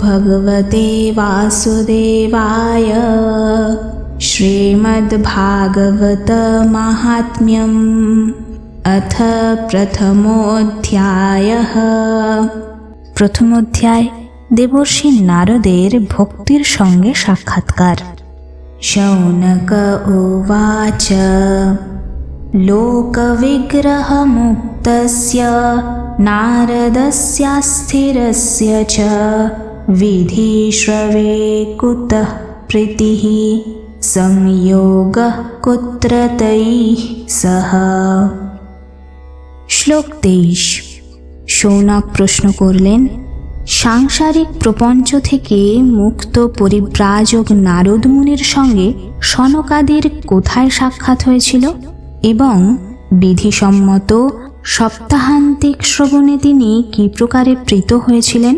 भगवते वासुदेवाय श्रीमद्भागवतमाहात्म्यम् अथ प्रथमोऽध्यायः প্রথম অধ্যায় দেবর্ষি নারদের ভক্তির সঙ্গে সাক্ষাৎকার शौनक उवाच लोकविग्रहमुक्तस्य नारदस्यास्थिरस्य च विधिश्रवे कुतः प्रीतिः संयोगः कुत्र तैः सह শ্লোক তেইশ সৌনক প্রশ্ন করলেন সাংসারিক প্রপঞ্চ থেকে মুক্ত পরিব্রাজক নারদ মুনির সঙ্গে সনকাদের কোথায় সাক্ষাৎ হয়েছিল এবং বিধিসম্মত সপ্তাহান্তিক শ্রবণে তিনি কি প্রকারে প্রীত হয়েছিলেন